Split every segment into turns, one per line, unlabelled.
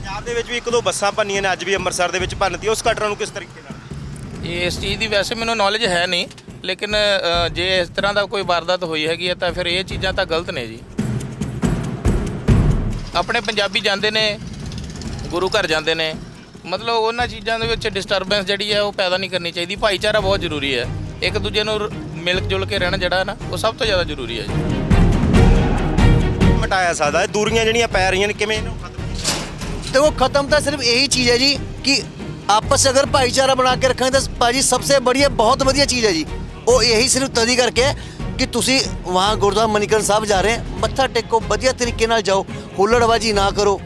ਪੰਜਾਬ ਦੇ ਵਿੱਚ ਵੀ ਇੱਕ ਦੋ ਬੱਸਾਂ ਭੰਨੀਆਂ ਨੇ ਅੱਜ ਵੀ ਅੰਮ੍ਰਿਤਸਰ ਦੇ ਵਿੱਚ ਭੰਨਤੀ ਉਸ ਘਟਨਾ ਨੂੰ ਕਿਸ ਤਰੀਕੇ ਨਾਲ?
ਇਹ ਇਸ ਚੀਜ਼ ਦੀ ਵੈਸੇ ਮੈਨੂੰ ਨੌਲੇਜ ਹੈ ਨਹੀਂ ਲੇਕਿਨ ਅ, ਜੇ ਇਸ ਤਰ੍ਹਾਂ ਦਾ ਕੋਈ ਵਾਰਦਾਤ ਹੋਈ ਹੈਗੀ ਹੈ ਤਾਂ ਫਿਰ ਇਹ ਚੀਜ਼ਾਂ ਤਾਂ ਗਲਤ ਨੇ ਜੀ। ਆਪਣੇ ਪੰਜਾਬੀ ਜਾਂਦੇ ਨੇ ਗੁਰੂ ਘਰ ਜਾਂਦੇ ਨੇ ਮਤਲਬ ਉਹਨਾਂ ਚੀਜ਼ਾਂ ਦੇ ਵਿੱਚ ਡਿਸਟਰਬੈਂਸ ਜਿਹੜੀ ਹੈ ਉਹ ਪੈਦਾ ਨਹੀਂ ਕਰਨੀ ਚਾਹੀਦੀ। ਭਾਈਚਾਰਾ ਬਹੁਤ ਜ਼ਰੂਰੀ ਹੈ। ਇੱਕ ਦੂਜੇ ਨੂੰ ਰ- ਮਿਲ ਜੁਲ ਕੇ ਰਹਿਣਾ ਜਿਹੜਾ ਨਾ ਉਹ ਸਭ ਤੋਂ ਜ਼ਿਆਦਾ ਜ਼ਰੂਰੀ ਹੈ ਜੀ।
ਮਟਾਇਆ ਸਕਦਾ ਹੈ। ਦੂਰੀਆਂ ਜਿਹੜੀਆਂ ਪੈ ਰਹੀਆਂ ਨੇ ਕਿਵੇਂ ਇਹਨੂੰ
ਤੇ ਉਹ ਖਤਮ ਤਾਂ ਸਿਰਫ ਇਹੀ ਚੀਜ਼ ਹੈ ਜੀ ਕਿ ਆਪਸ ਅਗਰ ਭਾਈਚਾਰਾ ਬਣਾ ਕੇ ਰੱਖਾਂਗੇ ਤਾਂ ਭਾਜੀ ਸਭ ਤੋਂ ਬੜੀ ਬਹੁਤ ਵਧੀਆ ਚੀਜ਼ ਹੈ ਜੀ। ਉਹ ਇਹੀ ਸਿਰਫ ਤਦੀ ਕਰਕੇ ਕਿ ਤੁਸੀਂ ਵਾਹ ਗੁਰਦੁਆਰਾ ਮਨੀਕਰਨ ਸਾਹਿਬ ਜਾ ਰਹੇ ਮੱਥਾ ਟੇਕੋ ਵਧੀਆ ਤਰੀਕੇ ਨਾਲ ਜਾਓ ਹੁੱਲੜਬਾਜੀ ਨਾ ਕਰੋ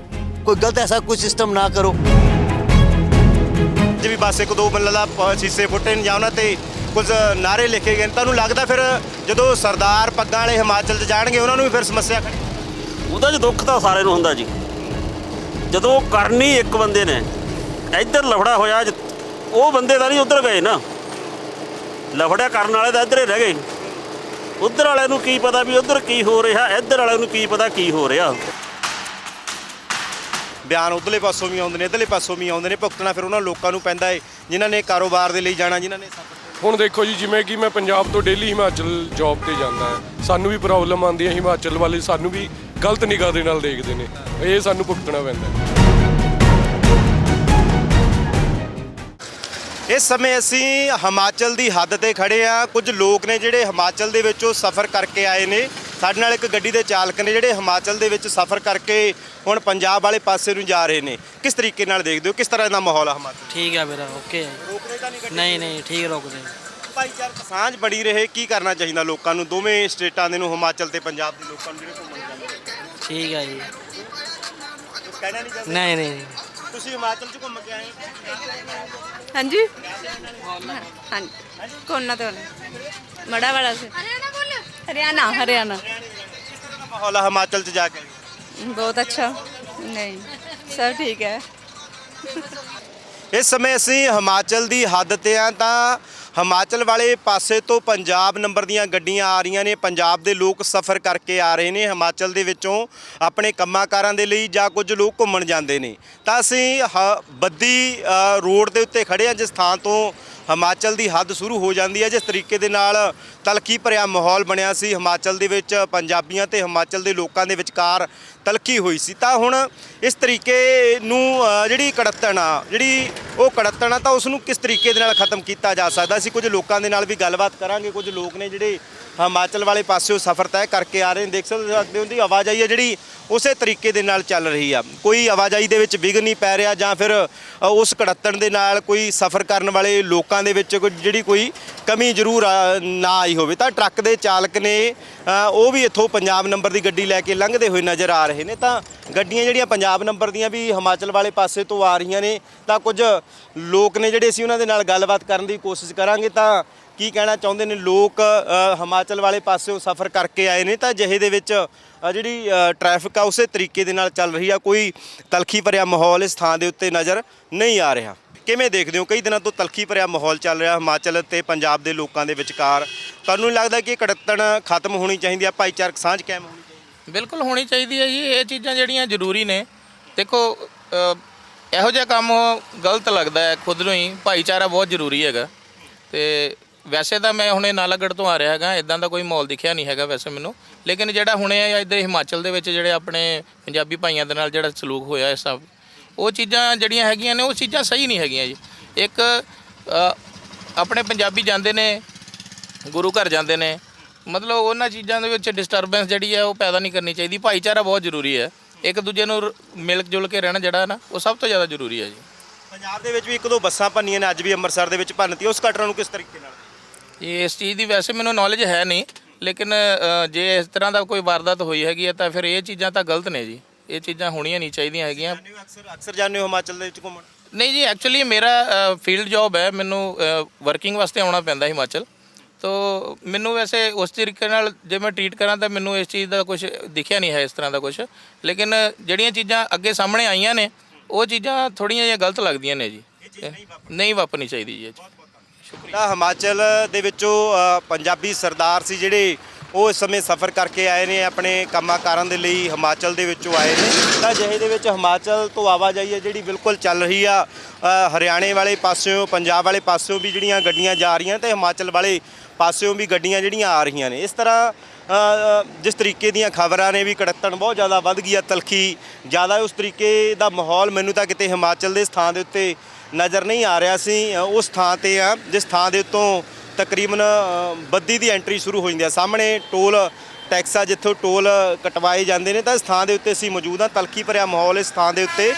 ਕੋਈ ਗਲਤ ਐਸਾ ਕੋਈ ਸਿਸਟਮ ਨਾ ਕਰੋ।
ਜੀ ਵੀ ਬਸ ਇੱਕ ਦੋ ਮੱਲਲਾ ਸੀਸੇ ਫੁੱਟੇ ਨੇ ਜਾਂ ਉਹਨਾਂ ਤੇ ਕੁਝ ਨਾਰੇ ਲਿਖੇ ਗਏ ਨੇ। ਤੁਹਾਨੂੰ ਲੱਗਦਾ ਫਿਰ ਜਦੋਂ ਸਰਦਾਰ ਪੱਗਾਂ ਵਾਲੇ ਹਿਮਾਚਲ 'ਚ ਜਾਣਗੇ ਉਹਨਾਂ ਨੂੰ ਵੀ ਫਿਰ ਸਮੱਸਿਆ ਖੜੀ
ਉਹਦਾ ਜੀ ਦੁੱਖ ਤਾਂ ਸਾਰੇ ਨੂੰ ਹੁੰਦਾ ਜੀ। ਜਦੋਂ ਕਰਨੀ ਇੱਕ ਬੰਦੇ ਨੇ, ਇੱਧਰ ਲਫੜਾ ਹੋਇਆ ਉਹ ਬੰਦੇ ਤਾਂ ਨਹੀਂ ਉੱਧਰ ਗਏ ਨਾ। ਲਫੜਾ ਕਰਨ ਵਾਲੇ ਤਾਂ ਇੱਧਰ ਹੀ ਰਹਿ ਗਏ। ਉੱਧਰ ਵਾਲਿਆਂ ਨੂੰ ਕੀ ਪਤਾ ਵੀ ਉੱਧਰ ਕੀ ਹੋ ਰਿਹਾ, ਇੱਧਰ ਵਾਲਿਆਂ ਨੂੰ ਕੀ ਪਤਾ ਕੀ ਹੋ ਰਿਹਾ।
ਬਿਆਨ ਉਧਰਲੇ ਪਾਸੋਂ ਵੀ ਆਉਂਦੇ ਨੇ, ਇਧਰਲੇ ਪਾਸੋਂ ਵੀ ਆਉਂਦੇ ਨੇ, ਭੁਗਤਣਾ ਫਿਰ ਉਹਨਾਂ ਲੋਕਾਂ ਨੂੰ ਪੈਂਦਾ ਏ, ਜਿਨ੍ਹਾਂ ਨੇ ਕਾਰੋਬਾਰ ਦੇ ਲਈ ਜਾਣਾ, ਜਿਨ੍ਹਾਂ ਨੇ
ਹੁਣ ਦੇਖੋ ਜੀ, ਜਿਵੇਂ ਕਿ ਮੈਂ ਪੰਜਾਬ ਤੋਂ ਡੇਲੀ ਹਿਮਾਚਲ ਜੌਬ ਤੇ ਜਾਂਦਾ ਹਾਂ। ਸਾਨੂੰ ਵੀ ਪ੍ਰੋਬਲਮ ਆਉਂਦੀ ਹੈ ਹਿਮਾਚਲ ਵਾਲੇ, ਸਾਨੂੰ ਵੀ ਗਲਤ ਨਿਗਾਹ ਦੇ ਨਾਲ ਦੇਖਦੇ ਨੇ। ਇਹ ਸਾਨੂੰ ਭੁਗਤਣਾ ਪੈਂਦਾ ਹੈ।
ਇਸ ਸਮੇਂ ਅਸੀਂ ਹਿਮਾਚਲ ਦੀ ਹੱਦ ਤੇ ਖੜੇ ਆ ਕੁਝ ਲੋਕ ਨੇ ਜਿਹੜੇ ਹਿਮਾਚਲ ਦੇ ਵਿੱਚੋਂ ਸਫ਼ਰ ਕਰਕੇ ਆਏ ਨੇ। ਸਾਡੇ ਨਾਲ ਇੱਕ ਗੱਡੀ ਦੇ ਚਾਲਕ ਨੇ ਜਿਹੜੇ ਹਿਮਾਚਲ ਦੇ ਵਿੱਚ ਸਫ਼ਰ ਕਰਕੇ ਹੁਣ ਪੰਜਾਬ ਵਾਲੇ ਪਾਸੇ ਨੂੰ ਜਾ ਰਹੇ ਨੇ। ਕਿਸ ਤਰੀਕੇ ਨਾਲ ਦੇਖਦੇ ਹੋ? ਕਿਸ ਤਰ੍ਹਾਂ ਦਾ ਮਾਹੌਲ ਆ ਹਿਮਾਚਲ?
ਠੀਕ ਹੈ ਵੀਰਾ ਓਕੇ।
ਰੋਕਦੇ ਤਾਂ ਨਹੀਂ ਗੱਡੀ?
ਨਹੀਂ ਨਹੀਂ ਠੀਕ ਰੋਕਦੇ।
ਭਾਈਚਾਰਕ ਸਾਂਝ ਬਣੀ ਰਹੇ ਕੀ ਕਰਨਾ ਚਾਹੀਦਾ ਲੋਕਾਂ ਨੂੰ? ਦੋਵੇਂ ਸਟੇਟਾਂ ਦੇ ਨੂੰ ਹਿਮਾਚਲ ਤੇ ਪੰਜਾਬ ਦੇ ਲੋਕਾਂ ਨੂੰ ਜਿਹੜੇ ਘੁੰਮਣ ਜਾਂਦੇ ਨੇ।
ਠੀਕ ਹੈ ਜੀ।
ਕਹਿਣਾ ਨਹੀਂ ਚਾਹੁੰਦੇ?
ਨਹੀਂ ਨਹੀਂ।
ਤੁਸੀਂ ਹਿਮਾਚਲ 'ਚ ਘੁੰਮ ਕੇ ਆਏ
ਹਾਂਜੀ। ਹਾਂਜੀ। ਕੋਨਾ ਤੋਂ ਮੜਾ ਵਾਲਾ ਸੇ।
ਹਰਿਆਣਾ ਹਰਿਆਣਾ। ਮਾਹੌਲ ਹੈ ਹਿਮਾਚਲ 'ਚ ਜਾ ਕੇ।
ਬਹੁਤ ਅੱਛਾ। ਨਹੀਂ ਸਭ ਠੀਕ ਹੈ।
ਇਸ ਸਮੇਂ ਅਸੀਂ ਹਿਮਾਚਲ ਦੀ ਹੱਦ ਤੇ ਆ ਤਾਂ ਹਿਮਾਚਲ ਵਾਲੇ ਪਾਸੇ ਤੋਂ ਪੰਜਾਬ ਨੰਬਰ ਦੀਆਂ ਗੱਡੀਆਂ ਆ ਰਹੀਆਂ ਨੇ। ਪੰਜਾਬ ਦੇ ਲੋਕ ਸਫ਼ਰ ਕਰਕੇ ਆ ਰਹੇ ਨੇ। ਹਿਮਾਚਲ ਦੇ ਵਿੱਚੋਂ ਆਪਣੇ ਕੰਮਾਂਕਾਰਾਂ ਦੇ ਲਈ ਜਾਂ ਕੁਝ ਲੋਕ ਘੁੰਮਣ ਜਾਂਦੇ ਨੇ। ਤਾਂ ਅਸੀਂ ਹ- ਬੱਦੀ ਰੋਡ ਦੇ ਉੱਤੇ ਖੜੇ ਆ ਜਿਸ ਥਾਂ ਤੋਂ ਹਿਮਾਚਲ ਦੀ ਹੱਦ ਸ਼ੁਰੂ ਹੋ ਜਾਂਦੀ ਹੈ। ਜਿਸ ਤਰੀਕੇ ਦੇ ਨਾਲ ਤਲਖੀ ਭਰਿਆ ਮਾਹੌਲ ਬਣਿਆ ਸੀ। ਹਿਮਾਚਲ ਦੇ ਵਿੱਚ ਪੰਜਾਬੀਆਂ ਤੇ ਹਿਮਾਚਲ ਦੇ ਲੋਕਾਂ ਦੇ ਵਿਚਕਾਰ ਤਲਖੀ ਹੋਈ ਸੀ। ਤਾਂ ਹੁਣ ਇਸ ਤਰੀਕੇ ਨੂੰ ਜਿਹੜੀ ਕੜੱਤਣ ਆ, ਜਿਹੜੀ ਉਹ ਕੜੱਤਣ ਆ, ਤਾਂ ਉਸ ਨੂੰ ਕਿਸ ਤਰੀਕੇ ਦੇ ਨਾਲ ਖਤਮ ਕੀਤਾ ਜਾ ਸਕਦਾ? ਅਸੀਂ ਕੁਝ ਲੋਕਾਂ ਦੇ ਨਾਲ ਵੀ ਗੱਲਬਾਤ ਕਰਾਂਗੇ। ਕੁਝ ਲੋਕ ਨੇ ਜਿਹੜੇ ਹਿਮਾਚਲ ਵਾਲੇ ਪਾਸਿਓਂ ਸਫ਼ਰ ਤੈਅ ਕਰਕੇ ਆ ਰਹੇ ਨੇ। ਦੇਖ ਸਕਦੇ ਹੋ ਦੀ ਆਵਾਜਾਈ ਹੈ ਜਿਹੜੀ ਉਸੇ ਤਰੀਕੇ ਦੇ ਨਾਲ ਚੱਲ ਰਹੀ ਆ। ਕੋਈ ਆਵਾਜਾਈ ਦੇ ਵਿੱਚ ਵਿਘਨ ਨਹੀਂ ਪੈ ਰਿਹਾ ਜਾਂ ਫਿਰ ਉਸ ਕੜੱਤਣ ਦੇ ਨਾਲ ਕੋਈ ਸਫ਼ਰ ਕਰਨ ਵਾਲੇ ਲੋਕਾਂ ਦੇ ਵਿੱਚ ਕੋਈ ਜਿਹੜੀ ਕੋਈ ਕਮੀ ਜ਼ਰੂਰ ਨਾ ਆਈ ਹੋਵੇ। ਤਾਂ ਟਰੱਕ ਦੇ ਚਾਲਕ ਨੇ ਉਹ ਵੀ ਇੱਥੋਂ ਪੰਜਾਬ ਨੰਬਰ ਦੀ ਗੱਡੀ ਲੈ ਕੇ ਲੰਘਦੇ ਹੋਏ ਨਜ਼ਰ ਆ ਰਹੇ ਨੇ ਤਾਂ ਗੱਡੀਆਂ ਜਿਹੜੀਆਂ ਪੰਜਾਬ ਨੰਬਰ ਦੀਆਂ ਵੀ ਹਿਮਾਚਲ ਵਾਲੇ ਪਾਸੇ ਤੋਂ ਆ ਰਹੀਆਂ ਨੇ ਤਾਂ ਕੁਝ ਲੋਕ ਨੇ ਜਿਹੜੇ ਅਸੀਂ ਉਹਨਾਂ ਦੇ ਨਾਲ ਗੱਲਬਾਤ ਕਰਨ ਦੀ ਕੋਸ਼ਿਸ਼ ਕਰਾਂਗੇ ਤਾਂ ਕੀ ਕਹਿਣਾ ਚਾਹੁੰਦੇ ਨੇ? ਲੋਕ ਹਿਮਾਚਲ ਵਾਲੇ ਪਾਸਿਓਂ ਸਫ਼ਰ ਕਰਕੇ ਆਏ ਨੇ ਤਾਂ ਜਿਹੇ ਦੇ ਵਿੱਚ ਜਿਹੜੀ ਅ, ਟ੍ਰੈਫਿਕ ਆ ਉਸੇ ਤਰੀਕੇ ਦੇ ਨਾਲ ਚੱਲ ਰਹੀ ਆ ਕੋਈ ਤਲਖੀ ਭਰਿਆ ਮਾਹੌਲ ਇਸ ਥਾਂ ਦੇ ਉੱਤੇ ਨਜ਼ਰ ਨਹੀਂ ਆ ਰਿਹਾ। ਕਿਵੇਂ ਦੇਖਦੇ ਹੋ? ਕਈ ਦਿਨਾਂ ਤੋਂ ਤਲਖੀ ਭਰਿਆ ਮਾਹੌਲ ਚੱਲ ਰਿਹਾ ਹਿਮਾਚਲ ਤੇ ਪੰਜਾਬ ਦੇ ਲੋਕਾਂ ਦੇ ਵਿਚਕਾਰ। ਤੁਹਾਨੂੰ ਨਹੀਂ ਲੱਗਦਾ ਕਿ ਇਹ ਕੜੱਤਣ ਖਤਮ ਹੋਣੀ ਚਾਹੀਦੀ ਆ? ਭਾਈਚਾਰਕ ਸਾਂਝ ਕਾਇਮ ਹੋਣੀ
ਬਿਲਕੁਲ ਹੋਣੀ ਚਾਹੀਦੀ ਹੈ ਜੀ ਇਹ ਚੀਜ਼ਾਂ ਜਿਹੜੀਆਂ ਜ਼ਰੂਰੀ ਨੇ। ਦੇਖੋ ਅ, ਇਹੋ ਜਿਹਾ ਕੰਮ ਗਲਤ ਲੱਗਦਾ ਹੈ ਖੁਦ ਨੂੰ ਹੀ ਭਾਈਚਾਰਾ ਬਹੁਤ ਜ਼ਰੂਰੀ ਹੈਗਾ। ਤੇ ਵੈਸੇ ਤਾਂ ਮੈਂ ਹੁਣੇ ਨਾਲਾਗੜ੍ਹ ਤੋਂ ਆ ਰਿਹਾ ਹੈਗਾ ਇਦਾਂ ਦਾ ਕੋਈ ਮਾਹੌਲ ਦਿਖਿਆ ਨਹੀਂ ਹੈਗਾ ਵੈਸੇ ਮੈਨੂੰ। ਲੇਕਿਨ ਜਿਹੜਾ ਹੁਣੇ ਆ ਇੱਧਰ ਹਿਮਾਚਲ ਦੇ ਵਿੱਚ ਜਿਹੜੇ ਆਪਣੇ ਪੰਜਾਬੀ ਭਾਈਆਂ ਦੇ ਨਾਲ ਜਿਹੜਾ ਸਲੂਕ ਹੋਇਆ ਇਹ ਸਭ ਉਹ ਚੀਜ਼ਾਂ ਜਿਹੜੀਆਂ ਹੈਗੀਆਂ ਨੇ ਉਹ ਚੀਜ਼ਾਂ ਸਹੀ ਨਹੀਂ ਹੈਗੀਆਂ ਜੀ। ਇੱਕ ਅ, ਆਪਣੇ ਪੰਜਾਬੀ ਜਾਂਦੇ ਨੇ ਗੁਰੂ ਘਰ ਜਾਂਦੇ ਨੇ ਮਤਲਬ ਉਹਨਾਂ ਚੀਜ਼ਾਂ ਦੇ ਵਿੱਚ ਡਿਸਟਰਬੈਂਸ ਜਿਹੜੀ ਹੈ ਉਹ ਪੈਦਾ ਨਹੀਂ ਕਰਨੀ ਚਾਹੀਦੀ। ਭਾਈਚਾਰਾ ਬਹੁਤ ਜ਼ਰੂਰੀ ਹੈ। ਇੱਕ ਦੂਜੇ ਨੂੰ ਮਿਲ ਜੁਲ ਕੇ ਰਹਿਣਾ ਜਿਹੜਾ ਨਾ ਉਹ ਸਭ ਤੋਂ ਜ਼ਿਆਦਾ ਜ਼ਰੂਰੀ ਹੈ ਜੀ।
ਪੰਜਾਬ ਦੇ ਵਿੱਚ ਵੀ ਇੱਕ ਦੋ ਬੱਸਾਂ ਭੰਨੀਆਂ ਨੇ ਅੱਜ ਵੀ ਅੰਮ੍ਰਿਤਸਰ ਦੇ ਵਿੱਚ ਭੰਨਤੀ ਉਸ ਘਟਨਾ ਨੂੰ ਕਿਸ ਤਰੀਕੇ ਨਾਲ
ਇਹ ਇਸ ਚੀਜ਼ ਦੀ ਵੈਸੇ ਮੈਨੂੰ ਨੌਲੇਜ ਹੈ ਨਹੀਂ ਲੇਕਿਨ ਜੇ ਇਸ ਤਰ੍ਹਾਂ ਦਾ ਕੋਈ ਵਾਰਦਾਤ ਹੋਈ ਹੈਗੀ ਹੈ ਤਾਂ ਫਿਰ ਇਹ ਚੀਜ਼ਾਂ ਤਾਂ ਗਲਤ ਨੇ ਜੀ। ਇਹ ਚੀਜ਼ਾਂ ਹੋਣੀਆਂ ਨਹੀਂ ਚਾਹੀਦੀਆਂ ਹੈਗੀਆਂ।
ਅਕਸਰ ਅਕਸਰ ਜਾਂਦੇ ਹੋ ਹਿਮਾਚਲ ਦੇ ਵਿੱਚ ਘੁੰਮਣ?
ਨਹੀਂ ਜੀ ਐਕਚੁਅਲੀ ਮੇਰਾ ਫੀਲਡ ਜੌਬ ਹੈ। ਮੈਨੂੰ ਵਰਕਿੰਗ ਵਾਸਤੇ ਆਉਣਾ ਪੈਂਦਾ ਹਿਮਾਚਲ। ਤੋ ਮੈਨੂੰ ਵੈਸੇ ਉਸ ਤਰੀਕੇ ਨਾਲ ਜੇ ਮੈਂ ਟ੍ਰੀਟ ਕਰਾਂ ਤਾਂ ਮੈਨੂੰ ਇਸ ਚੀਜ਼ ਦਾ ਕੁਝ ਦਿਖਿਆ ਨਹੀਂ ਹੈ ਇਸ ਤਰ੍ਹਾਂ ਦਾ ਕੁਝ ਲੇਕਿਨ ਜਿਹੜੀਆਂ ਚੀਜ਼ਾਂ ਅੱਗੇ ਸਾਹਮਣੇ ਆਈਆਂ ਨੇ ਉਹ ਚੀਜ਼ਾਂ ਥੋੜੀਆਂ ਜਿਹੀਆਂ ਗਲਤ ਲੱਗਦੀਆਂ ਨੇ ਜੀ ਨਹੀਂ ਵਾਪਰਨੀ ਚਾਹੀਦੀ ਜੀ ਇਹ ਚੀਜ਼।
ਤਾਂ ਹਿਮਾਚਲ ਦੇ ਵਿੱਚੋਂ ਅ, ਪੰਜਾਬੀ ਸਰਦਾਰ ਸੀ ਜਿਹੜੇ ਉਹ ਇਸ ਸਮੇਂ ਸਫ਼ਰ ਕਰਕੇ ਆਏ ਨੇ, ਆਪਣੇ ਕੰਮਾਂ ਕਾਰਾਂ ਦੇ ਲਈ ਹਿਮਾਚਲ ਦੇ ਵਿੱਚੋਂ ਆਏ ਨੇ। ਤਾਂ ਜਿਹੇ ਦੇ ਵਿੱਚ ਹਿਮਾਚਲ ਤੋਂ ਆਵਾਜਾਈ ਹੈ ਜਿਹੜੀ ਬਿਲਕੁਲ ਚੱਲ ਰਹੀ ਆ। ਹਰਿਆਣੇ ਵਾਲੇ ਪਾਸਿਓਂ, ਪੰਜਾਬ ਵਾਲੇ ਪਾਸਿਓਂ ਵੀ ਜਿਹੜੀਆਂ ਗੱਡੀਆਂ ਜਾ ਰਹੀਆਂ ਤੇ ਹਿਮਾਚਲ ਵਾਲੇ ਪਾਸਿਓਂ ਵੀ ਗੱਡੀਆਂ ਜਿਹੜੀਆਂ ਆ ਰਹੀਆਂ ਨੇ। ਇਸ ਤਰ੍ਹਾਂ ਜਿਸ ਤਰੀਕੇ ਦੀਆਂ ਖਬਰਾਂ ਨੇ ਵੀ ਕੜੱਤਣ ਬਹੁਤ ਜ਼ਿਆਦਾ ਵੱਧ ਗਈ ਆ, ਤਲਖੀ ਜ਼ਿਆਦਾ ਉਸ ਤਰੀਕੇ ਦਾ ਮਾਹੌਲ ਮੈਨੂੰ ਤਾਂ ਕਿਤੇ ਹਿਮਾਚਲ ਦੇ ਸਥਾਨ ਦੇ ਉੱਤੇ ਨਜ਼ਰ ਨਹੀਂ ਆ ਰਿਹਾ ਸੀ। ਉਸ ਥਾਂ ਤੇ ਆ, ਜਿਸ ਥਾਂ ਦੇ ਉੱਤੋਂ ਤਕਰੀਬਨ ਬੱਦੀ ਦੀ ਐਂਟਰੀ ਸ਼ੁਰੂ ਹੋ ਜਾਂਦੀ ਆ ਸਾਹਮਣੇ ਟੋਲ, ਟੈਕਸ ਆ ਜਿੱਥੋਂ ਟੋਲ ਕਟਵਾਏ ਜਾਂਦੇ ਨੇ, ਤਾਂ ਇਸ ਥਾਂ ਦੇ ਉੱਤੇ ਅਸੀਂ ਮੌਜੂਦ ਹਾਂ। ਤਲਖੀ ਭਰਿਆ ਮਾਹੌਲ ਇਸ ਥਾਂ ਦੇ ਉੱਤੇ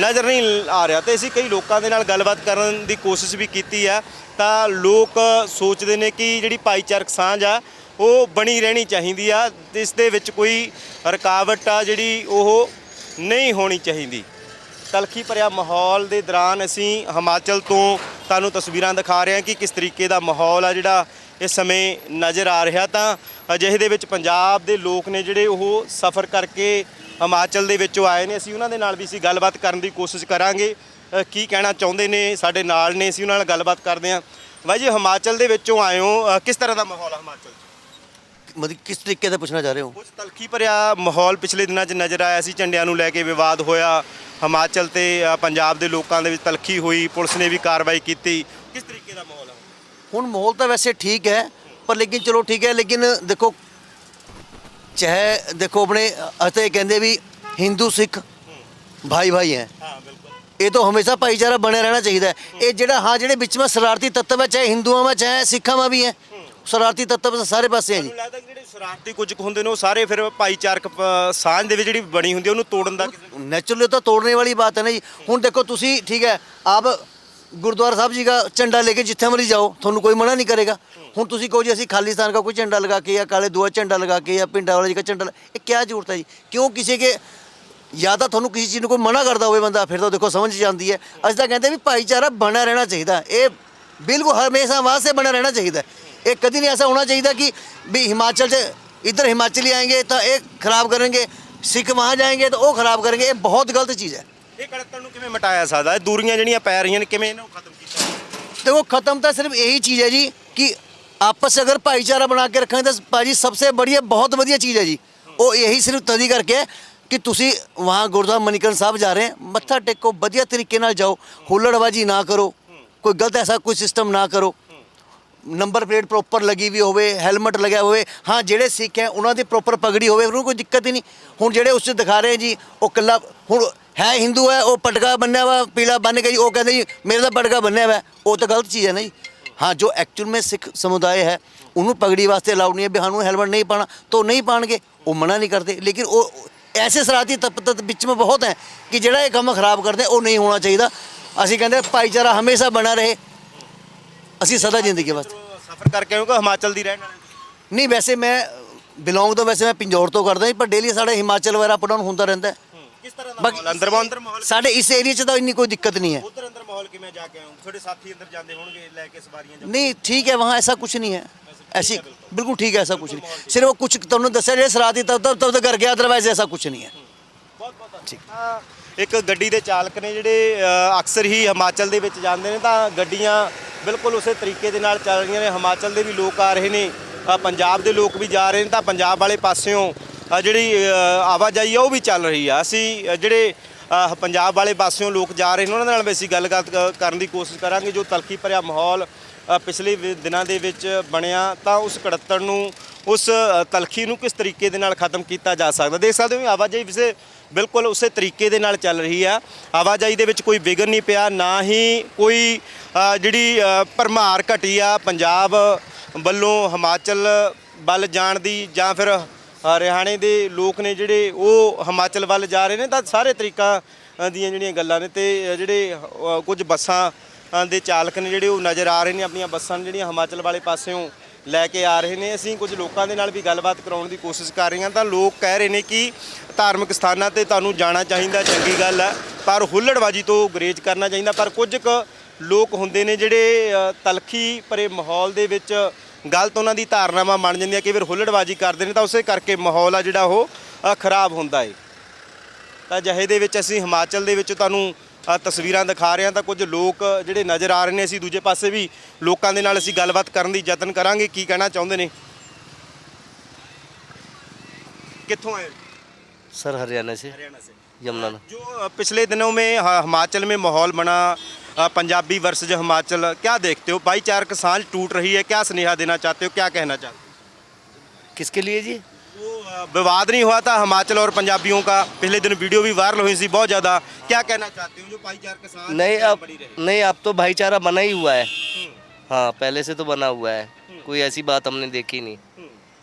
ਨਜ਼ਰ ਨਹੀਂ ਆ ਰਿਹਾ। ਤੇ ਅਸੀਂ ਕਈ ਲੋਕਾਂ ਦੇ ਨਾਲ ਗੱਲਬਾਤ ਕਰਨ ਦੀ ਕੋਸ਼ਿਸ਼ ਵੀ ਕੀਤੀ ਆ ਤਾਂ ਲੋਕ ਸੋਚਦੇ ਨੇ ਕਿ ਜਿਹੜੀ ਭਾਈਚਾਰਕ ਸਾਂਝ ਆ, ਉਹ ਬਣੀ ਰਹਿਣੀ ਚਾਹੀਦੀ ਆ। ਇਸ ਦੇ ਵਿੱਚ ਕੋਈ ਰੁਕਾਵਟ ਆ, ਜਿਹੜੀ ਉਹ ਨਹੀਂ ਹੋਣੀ ਚਾਹੀਦੀ। ਤਲਖੀ ਭਰਿਆ ਮਾਹੌਲ ਦੇ ਦੌਰਾਨ ਅਸੀਂ ਹਿਮਾਚਲ ਤੋਂ ਤੁਹਾਨੂੰ ਤਸਵੀਰਾਂ ਦਿਖਾ ਰਹੇ ਹਾਂ ਕਿ ਕਿਸ ਤਰੀਕੇ ਦਾ ਮਾਹੌਲ ਆ ਜਿਹੜਾ ਇਸ ਸਮੇਂ ਨਜ਼ਰ ਆ ਰਿਹਾ ਤਾਂ ਅਜਿਹੇ ਦੇ ਵਿੱਚ ਪੰਜਾਬ ਦੇ ਲੋਕ ਨੇ ਜਿਹੜੇ ਉਹ ਸਫ਼ਰ ਕਰਕੇ ਹਿਮਾਚਲ ਦੇ ਵਿੱਚੋਂ ਆਏ ਨੇ। ਅਸੀਂ ਉਹਨਾਂ ਦੇ ਨਾਲ ਵੀ ਅਸੀਂ ਗੱਲਬਾਤ ਕਰਨ ਦੀ ਕੋਸ਼ਿਸ਼ ਕਰਾਂਗੇ। ਕੀ ਕਹਿਣਾ ਚਾਹੁੰਦੇ ਨੇ? ਸਾਡੇ ਨਾਲ ਨੇ। ਅਸੀਂ ਉਹਨਾਂ ਨਾਲ ਗੱਲਬਾਤ ਕਰਦੇ ਹਾਂ। ਬਾਈ ਜੀ, ਹਿਮਾਚਲ ਦੇ ਵਿੱਚੋਂ ਆਏ ਹੋ। ਕਿਸ ਤਰ੍ਹਾਂ ਦਾ ਮਾਹੌਲ ਆ ਹਿਮਾਚਲ 'ਚ?
ਮਤਲਬ ਕਿਸ ਤਰੀਕੇ ਦਾ ਪੁੱਛਣਾ ਚਾਹ ਰਹੇ ਹੋ?
ਕੁਝ ਤਲਖੀ ਭਰਿਆ ਮਾਹੌਲ ਪਿਛਲੇ ਦਿਨਾਂ 'ਚ ਨਜ਼ਰ ਆਇਆ ਸੀ ਝੰਡਿਆਂ ਨੂੰ ਲੈ ਕੇ ਵਿਵਾਦ ਹੋਇਆ। ਹਿਮਾਚਲ ਤੇ ਅ, ਪੰਜਾਬ ਦੇ ਲੋਕਾਂ ਦੇ ਵਿੱਚ ਤਲਖੀ ਹੋਈ ਪੁਲਿਸ ਨੇ ਵੀ ਕਾਰਵਾਈ ਕੀਤੀ। ਕਿਸ ਤਰੀਕੇ ਦਾ ਮਾਹੌਲ ਹੈ
ਹੁਣ ਮਾਹੌਲ ਤਾਂ ਵੈਸੇ ਠੀਕ ਹੈ ਪਰ ਲੇਕਿਨ ਚਲੋ ਠੀਕ ਹੈ ਲੇਕਿਨ ਦੇਖੋ ਚਾਹੇ ਦੇਖੋ ਆਪਣੇ ਅਤੇ ਕਹਿੰਦੇ ਵੀ ਹਿੰਦੂ ਸਿੱਖ ਭਾਈ ਭਾਈ ਹੈ।
ਹਾਂ ਬਿਲਕੁਲ।
ਇਹ ਤਾਂ ਹਮੇਸ਼ਾ ਭਾਈਚਾਰਾ ਬਣਿਆ ਰਹਿਣਾ ਚਾਹੀਦਾ ਹੈ। ਇਹ ਜਿਹੜਾ ਹਾਂ ਜਿਹੜੇ ਵਿੱਚ ਵਿੱਚ ਸ਼ਰਾਰਤੀ ਤੱਤਵ ਹੈ ਚਾਹੇ ਹਿੰਦੂਆਂ ਵਿੱਚ ਚਾਹੇ ਸਿੱਖਾਂ ਵਿੱਚ ਵੀ ਹੈ ਸ਼ਰਾਰਤੀ ਤੱਤਵ ਤਾਂ ਸਾਰੇ ਪਾਸੇ ਹੈ ਜੀ
ਮੈਨੂੰ ਲੱਗਦਾ ਕਿ ਜਿਹੜੇ ਸ਼ਰਾਰਤੀ ਕੁਝ ਕੁ ਹੁੰਦੇ ਨੇ ਉਹ ਸਾਰੇ ਫਿਰ ਭਾਈਚਾਰਕ ਅ, ਸਾਂਝ ਦੇ ਵਿੱਚ ਜਿਹੜੀ ਬਣੀ ਹੁੰਦੀ ਹੈ ਉਹਨੂੰ ਤੋੜਨ ਦਾ ਕਿਸੇ
नेचुरली तो तोड़ने वाली बात है ना जी हूँ देखो तुसी ठीक है आप ਗੁਰਦੁਆਰਾ ਸਾਹਿਬ ਜੀ ਦਾ ਝੰਡਾ ਲੈ ਕੇ ਜਿੱਥੇ ਮਰਜ਼ੀ ਜਾਓ ਤੁਹਾਨੂੰ ਕੋਈ ਮਨਾ ਨਹੀਂ ਕਰੇਗਾ ਹੁਣ ਤੁਸੀਂ ਕਹੋ ਜੀ ਅਸੀਂ ਖਾਲਿਸਤਾਨ ਦਾ ਕੋਈ ਝੰਡਾ ਲਗਾ ਕੇ ਜਾਂ ਕਾਲੇ ਦੂਆ ਝੰਡਾ ਲਗਾ ਕੇ ਜਾਂ ਪਿੰਡਾਂ ਵਾਲੇ ਜੀ ਦਾ ਝੰਡਾ ਲ- ਇਹ ਕੀ ਜ਼ਰੂਰਤ ਹੈ ਜੀ ਕਿਉਂ ਕਿਸੇ ਕੇ ਜਾਂ ਤਾਂ ਤੁਹਾਨੂੰ ਕਿਸੇ ਚੀਜ਼ ਨੂੰ ਕੋਈ ਮਨਾ ਕਰਦਾ ਹੋਵੇ ਬੰਦਾ ਫਿਰ ਤਾਂ ਦੇਖੋ ਸਮਝ ਜਾਂਦੀ ਹੈ ਅਸੀਂ ਤਾਂ ਕਹਿੰਦੇ ਵੀ ਭਾਈਚਾਰਾ ਬਣਿਆ ਰਹਿਣਾ ਚਾਹੀਦਾ ਹੈ। ਇਹ ਬਿਲਕੁਲ ਹਮੇਸ਼ਾ ਵਾਸਤੇ ਬਣਿਆ ਰਹਿਣਾ ਚਾਹੀਦਾ ਹੈ। ਇਹ ਕਦੀ ਨਹੀਂ ਐਸਾ ਹੋਣਾ ਚਾਹੀਦਾ ਕਿ ਵੀ ਹਿਮਾਚਲ 'ਚ इधर हिमाचली आएंगे तो एक खराब करेंगे सिख वहाँ जाएंगे तो वो खराब करेंगे ये बहुत गलत चीज़ है
ਇਹ ਕੜੱਤਣ ਨੂੰ ਕਿਵੇਂ ਮਟਾਇਆ ਸਕਦਾ ਹੈ ਦੂਰੀਆਂ ਜਿਹੜੀਆਂ ਪੈ ਰਹੀਆਂ ਨੇ ਕਿਵੇਂ ਇਹਨਾਂ ਨੂੰ ਖਤਮ ਕੀਤਾ ਜਾਵੇ?
देखो खत्म तो सिर्फ यही चीज़ है जी कि आपस से अगर भाईचारा बना के रखें तो भाजी सबसे बढ़िया बहुत बढ़िया चीज़ है जी वो यही सिर्फ तदी करके है ਕਿ ਤੁਸੀਂ ਵਹਾਂ ਗੁਰਦੁਆਰਾ ਮਨੀਕਰਨ ਸਾਹਿਬ ਜਾ ਰਹੇ ਹੋ ਮੱਥਾ ਟੇਕੋ ਵਧੀਆ ਤਰੀਕੇ ਨਾਲ ਜਾਓ ਹੁੱਲੜਬਾਜੀ ਨਾ ਕਰੋ ਕੋਈ ਗਲਤ ਐਸਾ ਕੋਈ ਸਿਸਟਮ ਨਾ ਕਰੋ ਨੰਬਰ ਪਲੇਟ ਪ੍ਰੋਪਰ ਲੱਗੀ ਵੀ ਹੋਵੇ, ਹੈਲਮਟ ਲੱਗਿਆ ਹੋਵੇ, ਹਾਂ, ਜਿਹੜੇ ਸਿੱਖ ਹੈ, ਉਹਨਾਂ ਦੀ ਪ੍ਰੋਪਰ ਪਗੜੀ ਹੋਵੇ, ਉਹਨੂੰ ਕੋਈ ਦਿੱਕਤ ਹੀ ਨਹੀਂ। ਹੁਣ ਜਿਹੜੇ ਉਸ 'ਚ ਦਿਖਾ ਰਹੇ ਜੀ, ਉਹ ਕੱਲਾ ਹੁਣ ਹੈ ਹਿੰਦੂ ਹੈ, ਉਹ ਪਟਕਾ ਬੰਨਿਆ ਵਾ, ਪੀਲਾ ਬੰਨ ਕੇ ਜੀ, ਉਹ ਕਹਿੰਦੇ ਜੀ, ਮੇਰੇ ਦਾ ਪਟਕਾ ਬੰਨਿਆ ਵਾ, ਉਹ ਤਾਂ ਗਲਤ ਚੀਜ਼ ਹੈ ਨਾ ਜੀ। ਹਾਂ, ਜੋ ਐਕਚੁਅਲ में ਸਿੱਖ ਸਮੁਦਾਇ ਹੈ, ਉਹਨੂੰ ਪਗੜੀ ਵਾਸਤੇ ਅਲਾਉਡ ਨਹੀਂ ਹੈ ਵੀ ਸਾਨੂੰ ਹੈਲਮਟ ਨਹੀਂ ਪਾਣਾ ਤਾਂ ਨਹੀਂ ਪਾਣਗੇ ਉਹ ਮਨਾ ਨਹੀਂ ਕਰਦੇ। ਲੇਕਿਨ ਉਹ ਐਸੇ ਸਰਾਤੀ ਤੱਤ ਵਿੱਚ में ਬਹੁਤ ਹੈ ਕਿ ਜਿਹੜਾ ਇਹ ਕੰਮ ਖਰਾਬ ਕਰਦੇ, ਉਹ ਨਹੀਂ ਹੋਣਾ ਚਾਹੀਦਾ। ਅਸੀਂ ਕਹਿੰਦੇ ਭਾਈਚਾਰਾ ਹਮੇਸ਼ਾ ਬਣਾ ਰਹੇ ਅਸੀਂ ਸਦਾ ਜ਼ਿੰਦਗੀ ਵਾਸਤੇ
ਸਫ਼ਰ ਕਰਕੇ ਆਉਂਗਾ ਹਿਮਾਚਲ ਦੀ ਰਹਿਣ ਵਾਲੇ ਤੁਸੀਂ?
ਨਹੀਂ ਵੈਸੇ ਮੈਂ ਬਿਲੋਂਗ ਤਾਂ ਵੈਸੇ ਮੈਂ ਪਿੰਜੌਰ ਤੋਂ ਕਰਦਾ ਜੀ ਪਰ ਡੇਲੀ ਸਾਡੇ ਹਿਮਾਚਲ ਵਗੈਰਾ ਅਪ ਡਾਊਨ ਹੁੰਦਾ ਰਹਿੰਦਾ ਹੈ।
ਕਿਸ ਤਰ੍ਹਾਂ ਦਾ
ਬਾਕੀ-
ਮਾਹੌਲ ਅੰਦਰ ਅੰਦਰ ਮਾਹੌਲ
ਸਾਡੇ ਇਸ ਏਰੀਆ 'ਚ ਤਾਂ ਇੰਨੀ ਕੋਈ ਦਿੱਕਤ नहीं है
ਉਧਰ ਅੰਦਰ ਮਾਹੌਲ ਕਿਵੇਂ ਜਾ ਕੇ ਆਉਂ ਤੁਹਾਡੇ ਸਾਥੀ ਅੰਦਰ ਜਾਂਦੇ ਹੋਣਗੇ ਲੈ ਕੇ ਸਵਾਰੀਆਂ ਜਾਂ
नहीं ठीक है वहाँ ऐसा कुछ नहीं है ऐसी बिल्कुल ठीक है ऐसा कुछ नहीं सिर्फ वो कुछ तुमने दसा जे सराती तब तब तब कर गया अदरवाइज ऐसा कुछ नहीं है
ਤਾਂ ਇੱਕ ਗੱਡੀ ਦੇ ਚਾਲਕ ਨੇ ਜਿਹੜੇ ਅ, ਅਕਸਰ ਹੀ ਹਿਮਾਚਲ ਦੇ ਵਿੱਚ ਜਾਂਦੇ ਨੇ ਤਾਂ ਗੱਡੀਆਂ ਬਿਲਕੁਲ ਉਸੇ ਤਰੀਕੇ ਦੇ ਨਾਲ ਚੱਲ ਰਹੀਆਂ ਨੇ। ਹਿਮਾਚਲ ਦੇ ਵੀ ਲੋਕ ਆ ਰਹੇ ਨੇ। ਪੰਜਾਬ ਦੇ ਲੋਕ ਵੀ ਜਾ ਰਹੇ ਨੇ। ਤਾਂ ਪੰਜਾਬ ਵਾਲੇ ਪਾਸਿਓਂ ਜਿਹੜੀ ਆਵਾਜਾਈ ਆ, ਉਹ ਵੀ ਚੱਲ ਰਹੀ ਆ। ਅਸੀਂ ਜਿਹੜੇ ਪੰਜਾਬ ਵਾਲੇ ਪਾਸਿਓਂ ਲੋਕ ਜਾ ਰਹੇ ਨੇ, ਉਹਨਾਂ ਨਾਲ ਵੀ ਅਸੀਂ ਗੱਲਬਾਤ ਕ- ਕਰਨ ਦੀ ਕੋਸ਼ਿਸ਼ ਕਰਾਂਗੇ। ਜੋ ਤਲਖੀ ਭਰਿਆ ਮਾਹੌਲ ਪਿਛਲੇ ਵੀ ਦਿਨਾਂ ਦੇ ਵਿੱਚ ਬਣਿਆ, ਤਾਂ ਉਸ ਕੜੱਤਣ ਨੂੰ ਉਸ ਤਲਖੀ ਨੂੰ ਕਿਸ ਤਰੀਕੇ ਦੇ ਨਾਲ ਖਤਮ ਕੀਤਾ ਜਾ ਸਕਦਾ? ਦੇਖ ਸਕਦੇ ਹੋ ਵੀ ਆਵਾਜਾਈ ਵਿਸੇ ਬਿਲਕੁਲ ਉਸੇ ਤਰੀਕੇ ਦੇ ਨਾਲ ਚੱਲ ਰਹੀ ਆ। ਆਵਾਜਾਈ ਦੇ ਵਿੱਚ ਕੋਈ ਵਿਘਨ ਨਹੀਂ ਪਿਆ ਨਾ ਹੀ ਕੋਈ ਜਿਹੜੀ ਅ, ਭਰਮਾਰ ਘਟੀ ਆ ਪੰਜਾਬ ਵੱਲੋਂ ਹਿਮਾਚਲ ਵੱਲ ਜਾਣ ਦੀ ਜਾਂ ਫਿਰ ਹਰਿਆਣੇ ਦੇ ਲੋਕ ਨੇ ਜਿਹੜੇ ਉਹ ਹਿਮਾਚਲ ਵੱਲ ਜਾ ਰਹੇ ਨੇ ਤਾਂ ਸਾਰੇ ਤਰੀਕਾਂ ਦੀਆਂ ਜਿਹੜੀਆਂ ਗੱਲਾਂ ਨੇ ਤੇ ਜਿਹੜੇ ਕੁਝ ਬੱਸਾਂ ਦੇ ਚਾਲਕ ਨੇ ਜਿਹੜੇ ਉਹ ਨਜ਼ਰ ਆ ਰਹੇ ਨੇ ਆਪਣੀਆਂ ਬੱਸਾਂ ਨੇ ਜਿਹੜੀਆਂ ਹਿਮਾਚਲ ਵਾਲੇ ਪਾਸਿਓਂ ਲੈ ਕੇ ਆ ਰਹੇ ਨੇ। ਅਸੀਂ ਕੁਝ ਲੋਕਾਂ ਦੇ ਨਾਲ ਵੀ ਗੱਲਬਾਤ ਕਰਾਉਣ ਦੀ ਕੋਸ਼ਿਸ਼ ਕਰ ਰਹੇ ਹਾਂ। ਤਾਂ ਲੋਕ ਕਹਿ ਰਹੇ ਨੇ ਕਿ ਧਾਰਮਿਕ ਸਥਾਨਾਂ ਤੇ ਤੁਹਾਨੂੰ ਜਾਣਾ ਚਾਹੀਦਾ, ਚੰਗੀ ਗੱਲ ਹੈ। ਪਰ ਹੁੱਲੜਬਾਜੀ ਤੋਂ ਗਰੇਜ ਕਰਨਾ ਚਾਹੀਦਾ। ਪਰ ਕੁਝ ਕੁ ਲੋਕ ਹੁੰਦੇ ਨੇ ਜਿਹੜੇ ਤਲਖੀ ਭਰੇ ਮਾਹੌਲ ਦੇ ਵਿੱਚ ਗਲਤ ਉਹਨਾਂ ਦੀ ਧਾਰਨਾਵਾਂ ਬਣ ਜਾਂਦੀਆਂ ਕਈ ਵਾਰ ਹੁੱਲੜਬਾਜੀ ਕਰਦੇ ਨੇ। ਤਾਂ ਉਸੇ ਕਰਕੇ ਮਾਹੌਲ ਆ ਜਿਹੜਾ ਉਹ ਖਰਾਬ ਹੁੰਦਾ ਏ। ਤਾਂ ਜਿਹੇ ਦੇ ਵਿੱਚ ਅਸੀਂ ਹਿਮਾਚਲ ਦੇ ਵਿੱਚ ਤੁਹਾਨੂੰ ਤਸਵੀਰਾਂ ਦਿਖਾ ਰਹੇ ਹਾਂ ਤਾਂ ਕੁਝ ਲੋਕ ਜਿਹੜੇ ਨਜ਼ਰ ਆ ਰਹੇ ਨੇ ਅਸੀਂ ਦੂਜੇ ਪਾਸੇ ਵੀ ਲੋਕਾਂ ਦੇ ਨਾਲ ਅਸੀਂ ਗੱਲਬਾਤ ਕਰਨ ਦੀ ਯਤਨ ਕਰਾਂਗੇ ਕੀ ਕਹਿਣਾ ਚਾਹੁੰਦੇ ਨੇ कितों आए हो?
सर हरियाणा से
हरियाणा से
यमुना
जो अ, पिछले दिनों में ह- हिमाचल में माहौल बना अ, पंजाबी वर्सेज हिमाचल क्या देखते हो भाईचारक सांझ टूट रही है क्या स्नेहा देना चाहते हो क्या कहना चाहते हो
किसके लिए जी
वो अ, विवाद नहीं हुआ था हिमाचल और पंजाबियों का पिछले दिन वीडियो भी वायरल हुई थी बहुत ज़्यादा क्या कहना चाहते हो जो भाईचारक सांझ
नहीं
कायम
अब
बनी रहे
नहीं अब तो भाईचारा बना ही हुआ है हाँ पहले से तो बना हुआ है कोई ऐसी बात हमने देखी नहीं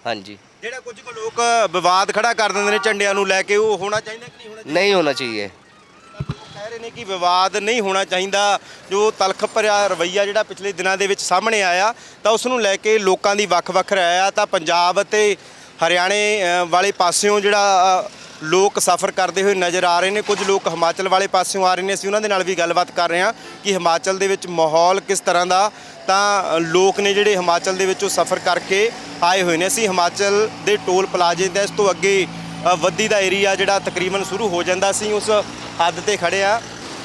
हाँ जी
ਜਿਹੜਾ ਕੁਝ ਕੁ ਲੋਕ ਵਿਵਾਦ ਖੜਾ ਕਰ ਦਿੰਦੇ ਨੇ ਝੰਡਿਆਂ ਨੂੰ ਲੈ ਕੇ ਉਹ ਹੋਣਾ ਚਾਹੀਦਾ ਕਿ ਨਹੀਂ ਹੋਣਾ
नहीं होना चाहिए
ਲੋਕ ਕਹਿ ਰਹੇ ਨੇ ਕਿ ਵਿਵਾਦ ਨਹੀਂ ਹੋਣਾ ਚਾਹੀਦਾ ਜੋ ਤਲਖ ਭਰਿਆ ਰਵਈਆ ਜਿਹੜਾ ਪਿਛਲੇ ਦਿਨਾਂ ਦੇ ਵਿੱਚ ਸਾਹਮਣੇ ਆਇਆ ਤਾਂ ਉਸ ਨੂੰ ਲੈ ਕੇ ਲੋਕਾਂ ਦੀ ਵੱਖ-ਵੱਖ ਰਾਏ ਆ ਤਾਂ ਪੰਜਾਬ ਅਤੇ ਹਰਿਆਣੇ ਵਾਲੇ ਪਾਸਿਓਂ ਜਿਹੜਾ ਲੋਕ ਸਫ਼ਰ ਕਰਦੇ ਹੋਏ ਨਜ਼ਰ ਆ ਰਹੇ ਨੇ। ਕੁਝ ਲੋਕ ਹਿਮਾਚਲ ਵਾਲੇ ਪਾਸਿਓਂ ਆ ਰਹੇ ਨੇ। ਅਸੀਂ ਉਹਨਾਂ ਦੇ ਨਾਲ ਵੀ ਗੱਲਬਾਤ ਕਰ ਰਹੇ ਹਾਂ ਕਿ ਹਿਮਾਚਲ ਦੇ ਵਿੱਚ ਮਾਹੌਲ ਕਿਸ ਤਰ੍ਹਾਂ ਦਾ। ਤਾਂ ਲੋਕ ਨੇ ਜਿਹੜੇ ਹਿਮਾਚਲ ਦੇ ਵਿੱਚੋਂ ਸਫ਼ਰ ਕਰਕੇ ਆਏ ਹੋਏ ਨੇ। ਅਸੀਂ ਹਿਮਾਚਲ ਦੇ ਟੋਲ ਪਲਾਜ਼ੇ ਦੇ ਇਸ ਤੋਂ ਅੱਗੇ ਅ, ਵੱਦੀ ਦਾ ਏਰੀਆ ਜਿਹੜਾ ਤਕਰੀਬਨ ਸ਼ੁਰੂ ਹੋ ਜਾਂਦਾ। ਸੀ ਉਸ ਹੱਦ ਤੇ ਖੜੇ ਆ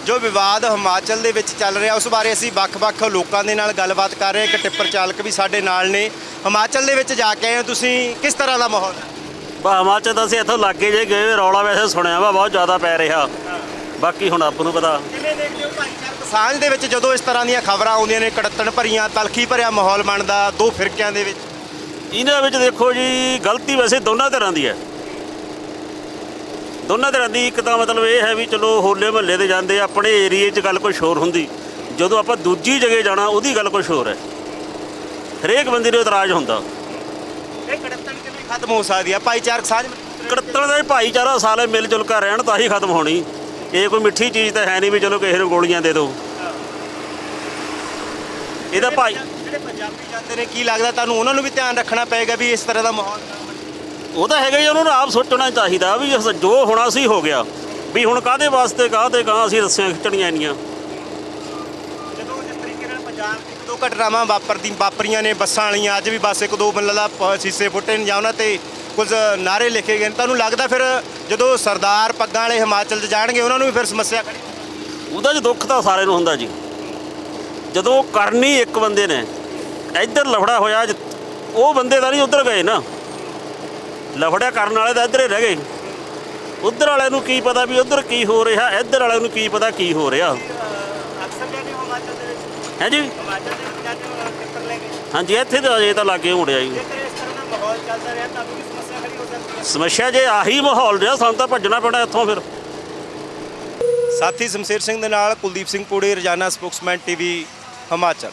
ਜੋ ਵਿਵਾਦ ਹਿਮਾਚਲ ਦੇ ਵਿੱਚ ਚੱਲ ਰਿਹਾ ਉਸ ਬਾਰੇ ਅਸੀਂ ਵੱਖ-ਵੱਖ ਲੋਕਾਂ ਦੇ ਨਾਲ ਗੱਲਬਾਤ ਕਰ ਰਹੇ। ਇੱਕ ਟਿੱਪਰ ਚਾਲਕ ਵੀ ਸਾਡੇ ਨਾਲ ਨੇ। ਹਿਮਾਚਲ ਦੇ ਵਿੱਚ ਜਾ ਕੇ ਆਏ ਹੋ ਤੁਸੀਂ ਕਿਸ ਤਰ੍ਹਾਂ ਦਾ ਮਾਹੌਲ? ਹੈ
ਬਾ ਹਿਮਾਚਲ ਤਾਂ ਅਸੀਂ ਇੱਥੋਂ ਲੱਗੇ ਜੇ ਗਏ ਰੌਲਾ ਵੈਸੇ ਸੁਣਿਆ ਵਾ ਬਹੁਤ ਜ਼ਿਆਦਾ ਪੈ ਰਿਹਾ। ਬਾਕੀ ਹੁਣ ਆਪ ਨੂੰ ਪਤਾ।
ਕਿਵੇਂ ਦੇਖਦੇ ਹੋ ਭਾਈਚਾਰਕ ਸਾਂਝ ਦੇ ਵਿੱਚ ਜਦੋਂ ਇਸ ਤਰ੍ਹਾਂ ਦੀਆਂ ਖਬਰਾਂ ਆਉਂਦੀਆਂ ਨੇ ਕੜੱਤਣ ਭਰੀਆਂ ਤਲਖੀ ਭਰਿਆ ਮਾਹੌਲ ਬਣਦਾ ਦੋ ਫਿਰਕਿਆਂ ਦੇ ਵਿੱਚ?
ਇਹਨਾਂ ਵਿੱਚ ਦੇਖੋ ਜੀ ਗਲਤੀ ਵੈਸੇ ਦੋਨਾਂ ਤਰ੍ਹਾਂ ਦੀ ਹੈ। ਦੋਨਾਂ ਤਰ੍ਹਾਂ ਦੀ ਇੱਕ ਤਾਂ ਮਤਲਬ ਇਹ ਹੈ ਵੀ ਚਲੋ ਹੋਲੇ ਮਹੱਲੇ ਤੇ ਜਾਂਦੇ ਆ, ਆਪਣੇ ਏਰੀਏ 'ਚ ਗੱਲ ਕੁਛ ਹੋਰ ਹੁੰਦੀ। ਜਦੋਂ ਆਪਾਂ ਦੂਜੀ ਜਗ੍ਹਾ ਜਾਣਾ ਉਹਦੀ ਗੱਲ ਕੁਛ ਹੋਰ ਹੈ। ਹਰੇਕ ਬੰਦੇ ਨੂੰ ਇਤਰਾਜ਼ ਹੁੰਦਾ।
ਇਹ ਕੜੱਤਣ ਕਿਵੇਂ ਖਤਮ ਹੋ ਸਕਦੀ ਹੈ ਭਾਈਚਾਰਕ ਸਾਂਝ
ਕੜਤਣ ਦਾ ਭਾਈਚਾਰਾ ਸਾਲੇ ਮਿਲ ਜੁਲ ਕੇ ਰਹਿਣ ਤਾਂ ਹੀ ਖਤਮ ਹੋਣੀ। ਇਹ ਕੋਈ ਮਿੱਠੀ ਚੀਜ਼ ਤਾਂ ਹੈ ਨਹੀਂ ਵੀ ਚਲੋ ਕਿਸੇ ਨੂੰ ਗੋਲੀਆਂ ਦੇ ਦਿਓ। ਇਹਦਾ ਭਾਈ
ਜਿਹੜੇ ਪੰਜਾਬੀ ਜਾਂਦੇ ਨੇ ਕੀ ਲੱਗਦਾ ਤੁਹਾਨੂੰ? ਉਹਨਾਂ ਨੂੰ ਵੀ ਧਿਆਨ ਰੱਖਣਾ ਪਏਗਾ ਵੀ ਇਸ ਤਰ੍ਹਾਂ ਦਾ ਮਾਹੌਲ
ਉਹ ਤਾਂ ਹੈਗਾ ਹੀ ਉਹਨਾਂ ਨੂੰ ਆਪ ਸੋਚਣਾ ਚਾਹੀਦਾ ਵੀ ਇਸ- ਜੋ ਹੋਣਾ ਸੀ ਹੋ ਗਿਆ। ਵੀ ਹੁਣ ਕਾਦੇ ਵਾਸਤੇ ਕਾਹਦੇ ਕਾਂ ਅਸੀਂ ਰੱਸਿਆਂ ਖਿੱਚਣੀਆਂ ਇੰਨੀਆਂ?
ਜਦੋਂ ਜਿਸ ਤਰੀਕੇ ਨਾਲ ਪੰਜਾਬ 'ਚ ਇੱਕ ਦੋ ਘਟਨਾਵਾਂ ਵਾਪਰਦੀ ਵਾਪਰੀਆਂ ਨੇ ਬੱਸਾਂ ਵਾਲੀਆਂ ਅੱਜ ਵੀ ਬੱਸ ਇੱਕ ਦੋ ਮਤਲਬ ਦਾ ਪ- ਸ਼ੀਸ਼ੇ ਫੁੱਟੇ ਨੇ ਜਾਂ ਉਹਨਾਂ ਤੇ ਕੁਝ ਨਾਰੇ ਲਿਖੇ ਗਏ ਨੇ। ਤੁਹਾਨੂੰ ਲੱਗਦਾ ਫਿਰ ਜਦੋਂ ਸਰਦਾਰ ਪੱਗਾਂ ਵਾਲੇ ਹਿਮਾਚਲ 'ਚ ਜਾਣਗੇ ਉਹਨਾਂ ਨੂੰ ਵੀ ਫਿਰ ਸਮੱਸਿਆ ਖੜੀ
ਉਹਦਾ ਚ ਦੁੱਖ ਤਾਂ ਸਾਰੇ ਨੂੰ ਹੁੰਦਾ ਜੀ। ਜਦੋਂ ਕਰਨੀ ਇੱਕ ਬੰਦੇ ਨੇ ਇੱਧਰ ਲਫੜਾ ਹੋਇਆ ਜ- ਉਹ ਬੰਦੇ ਤਾਂ ਨਹੀਂ ਉੱਧਰ ਗਏ ਨਾ। ਲਫੜਾ ਕਰਨ ਵਾਲੇ ਤਾਂ ਇੱਧਰ ਹੀ ਰਹਿ ਗਏ। ਉੱਧਰ ਵਾਲਿਆਂ ਨੂੰ ਕੀ ਪਤਾ ਵੀ ਉੱਧਰ ਕੀ ਹੋ ਰਿਹਾ ਇੱਧਰ ਵਾਲਿਆਂ ਨੂੰ ਕੀ ਪਤਾ ਕੀ ਹੋ ਰਿਹਾ।
ਅਕਸਰ ਜਾਂਦੇ ਹੋ ਹਿਮਾਚਲ ਦੇ ਵਿੱਚ?
ਹੈ ਜੀ?
ਹਿਮਾਚਲ ਦੇ ਵਿੱਚ ਜਾਂਦੇ ਹੋ ਪੇਪਰ ਲੈ ਕੇ?
ਹਾਂਜੀ ਇੱਥੇ ਤਾਂ ਅਜੇ ਤਾਂ ਲਾਗੇ ਮੁੜਿਆ ਜੀ।
ਜੇਕਰ ਇਸ ਤਰ੍ਹਾਂ ਦਾ ਮਾਹੌਲ ਚੱਲਦਾ ਰਿਹਾ ਤਾਂ ਵੀ ਸਮੱਸਿਆ ਖੜੀ ਹੋ ਸਕਦੀ ਹੈ।
ਸਮੱਸਿਆ ਜੇ ਆਹੀ ਮਾਹੌਲ ਰਿਹਾ ਸਾਨੂੰ ਤਾਂ ਭੱਜਣਾ ਪੈਣਾ ਇੱਥੋਂ ਫਿਰ।
ਸਾਥੀ ਸ਼ਮਸ਼ੇਰ ਸਿੰਘ ਦੇ ਨਾਲ ਕੁਲਦੀਪ ਸਿੰਘ ਪੂੜੇ ਰੋਜ਼ਾਨਾ ਸਪੋਕਸਮੈਨ ਟੀਵੀ ਹਿਮਾਚਲ।